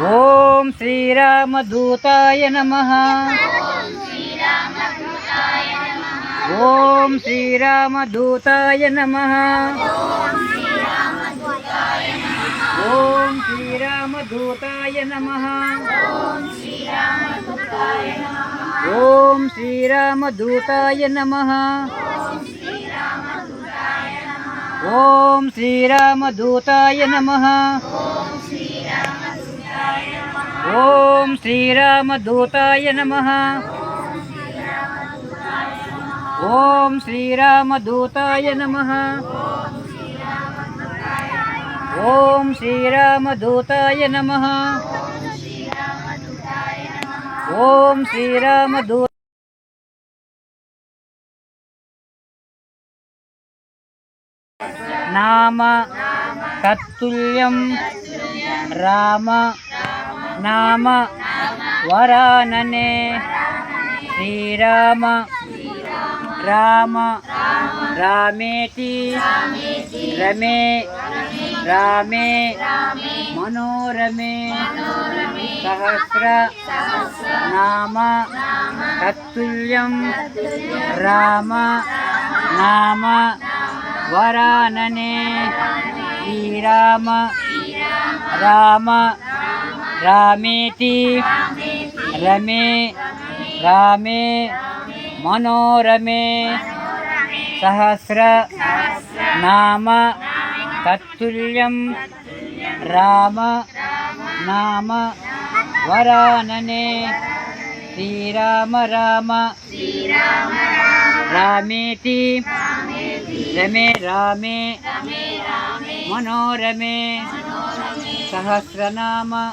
ओम श्री राम दूताय नमः। ॐ श्रीरामदूताय नमः। ॐ श्रीरामदूताय नमः। ॐ श्रीरामदूताय नमः। ॐ श्रीरामदूताय नमः। ఓం శ్రీరామదూతాయ నమ. ఓం శ్రీరామదూతాయ నమ. ఓం శ్రీరామదూతాయ నమ. ఓం శ్రీరామదూ నామ తత్తుల్యం రామ నామ వరాననే. శ్రీరామ రామ రామేతి రమే రామే మనోరమే. సహస్ర నామ తత్తుల్యం రామ నామ వరాననే. శ్రీరామ రామ రామేతి రమే. రామే. మనోరమే. సహస్ర. నామ. తత్తుల్యం. రామ. నామ. వరాననే. శ్రీరామ రామ. రామేతి రమే రామే. మనోరమే. సహస్రనామ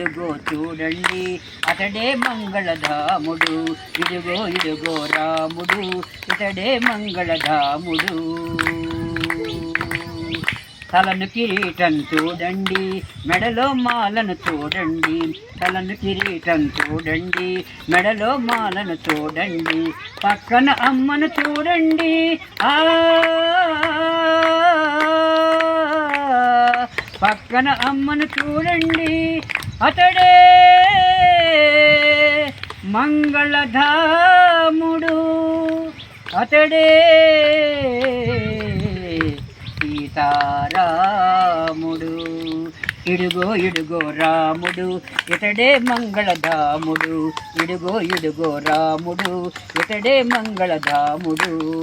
ఇడుగో చూడండి అతడే మంగళధాముడు. ఇడుగో ఇడుగో రాముడు ఇతడే మంగళధాముడు. తలను కిరీటం చూడండి మెడలో మాలను చూడండి. తలను కిరీటం చూడండి మెడలో మాలను చూడండి. పక్కన అమ్మను చూడండి. ఆ! పక్కన అమ్మను చూడండి. అతడే మంగళధాముడు. అతడే సీతారాముడు. ఇడుగో ఇడుగో రాముడు. ఇతడే మంగళధాముడు. ఇడుగో ఇడుగో రాముడు. ఇతడే మంగళధాముడు.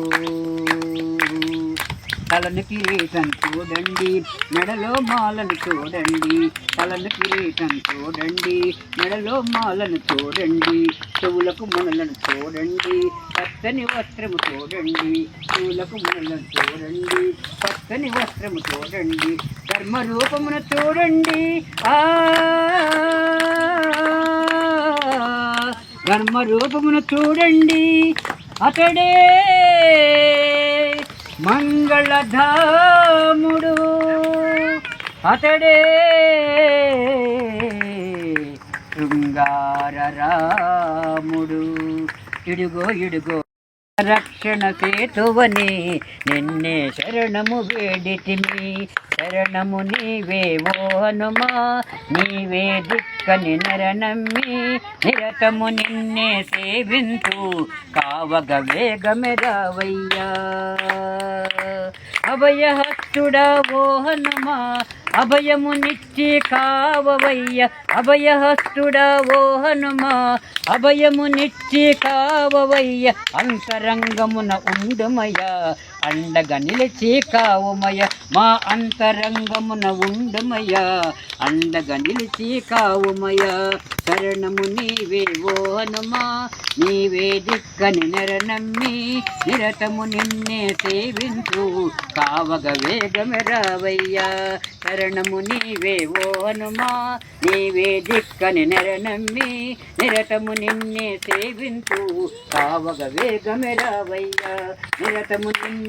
తలను కిరీటం చూడండి. మెడలో మాలను చూడండి. తలను కిరీటం చూడండి. మెడలో మాలను చూడండి. చెవులకు మునలను చూడండి. పచ్చని వస్త్రము చూడండి. చెవులకు మునలను చూడండి. పచ్చని వస్త్రము చూడండి. ధర్మ రూపమును చూడండి. ఆ! ధర్మ రూపమును చూడండి. అతడే మంగళధాముడు అతడే శృంగార రాముడు. ఇడుగో ఇడుగో. రక్షణ సేతువని నిన్నే శరణము వేడితిమి. శరణము నీవే ఓ హనుమా. నీవే దిక్కని నరనమ్మి. నిరతము నిన్నే సేవింతు కావగ వేగమె రావయ్యా. అభయహస్తుడా ఓ హనుమా. అభయమునిచ్చి కావవయ్య అభయహస్తుడా ఓ హనుమా. అభయమునిచ్చి కావవయ్య అంతరంగమున ఉండుమయ్య. అండగా నిలిచి కావుమయ మా అంతరంగమున ఉండుమయ. అండగా నిలిచి కావుమయ శరణము నీవే ఓ హనుమా. నీవే దిక్కని నెరనమ్మి నిరతము నిన్నే సేవించు. కావగ వేగమెరావయ్యా శరణము నీవే ఓ హనుమా. నీవే దిక్కని నెరనమ్మి నిరతము నిన్నే సేవించు. కావగ వేగమెరావయ్యా నిరతము నిన్నే